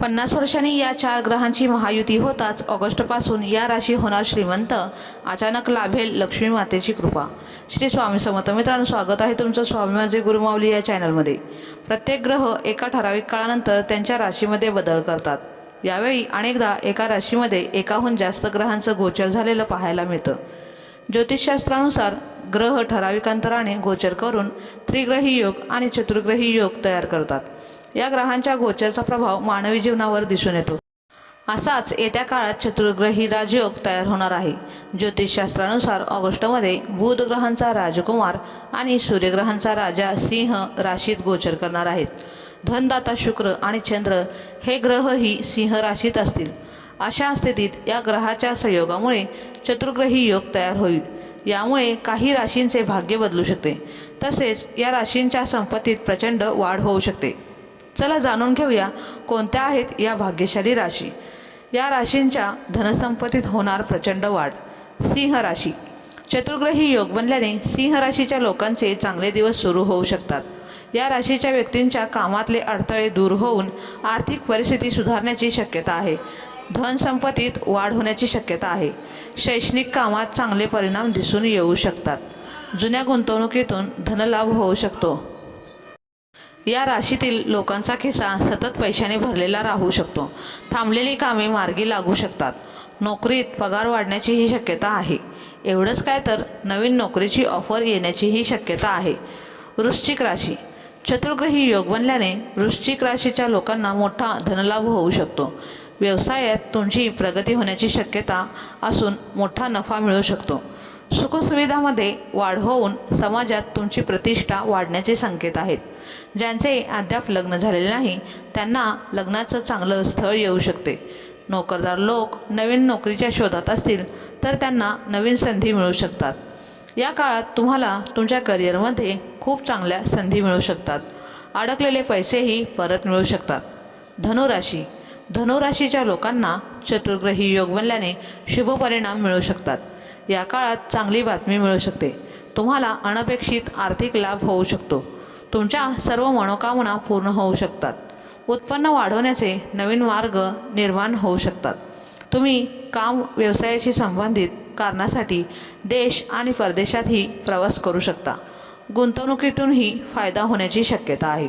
पन्नास वर्षांनी या चार ग्रहांची महायुती होताच ऑगस्टपासून या राशी होणार श्रीमंत. अचानक लाभेल लक्ष्मी मातेची कृपा. श्री स्वामी समर्थ मित्रांनो स्वागत आहे तुमचं स्वामी माझे गुरुमाऊली या चॅनलमध्ये. प्रत्येक ग्रह एका ठराविक काळानंतर त्यांच्या राशीमध्ये बदल करतात. यावेळी अनेकदा एका राशीमध्ये एकाहून जास्त ग्रहांचं गोचर झालेलं पाहायला मिळतं. ज्योतिषशास्त्रानुसार ग्रह ठराविक अंतराने गोचर करून त्रिग्रही योग आणि चतुर्ग्रही योग तयार करतात. या ग्रहांच्या गोचरचा प्रभाव मानवी जीवनावर दिसून येतो. असाच येत्या काळात चतुर्ग्रही राजयोग तयार होणार आहे. ज्योतिषशास्त्रानुसार ऑगस्टमध्ये बुध ग्रहांचा राजकुमार आणि सूर्यग्रहांचा राजा सिंह राशीत गोचर करणार आहेत. धनदाता शुक्र आणि चंद्र हे ग्रहही सिंह राशीत असतील. अशा स्थितीत या ग्रहाच्या संयोगामुळे चतुर्ग्रही योग तयार होईल. यामुळे काही राशींचे भाग्य बदलू शकते. तसेच या राशींच्या संपत्तीत प्रचंड वाढ होऊ शकते. चला जाणून घेऊया कोणत्या आहेत या भाग्यशाली राशी. या राशींच्या धनसंपत्तीत होणार प्रचंड वाढ. सिंह राशी. चतुर्ग्रही योग बनल्याने सिंह राशीच्या लोकांचे चांगले दिवस सुरू होऊ शकतात. या राशीच्या व्यक्तींच्या कामातले अडथळे दूर होऊन आर्थिक परिस्थिती सुधारण्याची शक्यता आहे. धनसंपत्तीत वाढ होण्याची शक्यता आहे. शैक्षणिक कामात चांगले परिणाम दिसून येऊ शकतात. जुन्या गुंतवणुकीतून धनलाभ होऊ शकतो. या राशीतील लोकांचा खिसा सतत पैशाने भरलेला राहू शकतो. थांबलेली कामे मार्गी लागू शकतात. नोकरीत पगार वाढण्याचीही शक्यता आहे. एवढंच काय तर नवीन नोकरीची ऑफर येण्याचीही शक्यता आहे. वृश्चिक राशी. चतुर्ग्रही योग बनल्याने वृश्चिक राशीच्या लोकांना मोठा धनलाभ होऊ शकतो. व्यवसायात तुमची प्रगती होण्याची शक्यता असून मोठा नफा मिळू शकतो. सुखसुविधामध्ये वाढ होऊन समाजात तुमची प्रतिष्ठा वाढण्याचे संकेत आहेत. ज्यांचे अद्याप लग्न झालेले नाही त्यांना लग्नाचं चांगलं स्थळ येऊ शकते. नोकरदार लोक नवीन नोकरीच्या शोधात असतील तर त्यांना नवीन संधी मिळू शकतात. या काळात तुम्हाला तुमच्या करिअरमध्ये खूप चांगल्या संधी मिळू शकतात. अडकलेले पैसेही परत मिळू शकतात. धनुराशी. धनुराशीच्या लोकांना चतुर्ग्रही योग बनल्याने शुभ परिणाम मिळू शकतात. या काळात चांगली बातमी मिळू शकते. तुम्हाला अनपेक्षित आर्थिक लाभ होऊ शकतो. तुमच्या सर्व मनोकामना पूर्ण होऊ शकतात. उत्पन्न वाढवण्याचे नवीन मार्ग निर्माण होऊ शकतात. तुम्ही काम व्यवसायाशी संबंधित कारणासाठी देश आणि परदेशातही प्रवास करू शकता. गुंतवणुकीतूनही फायदा होण्याची शक्यता आहे.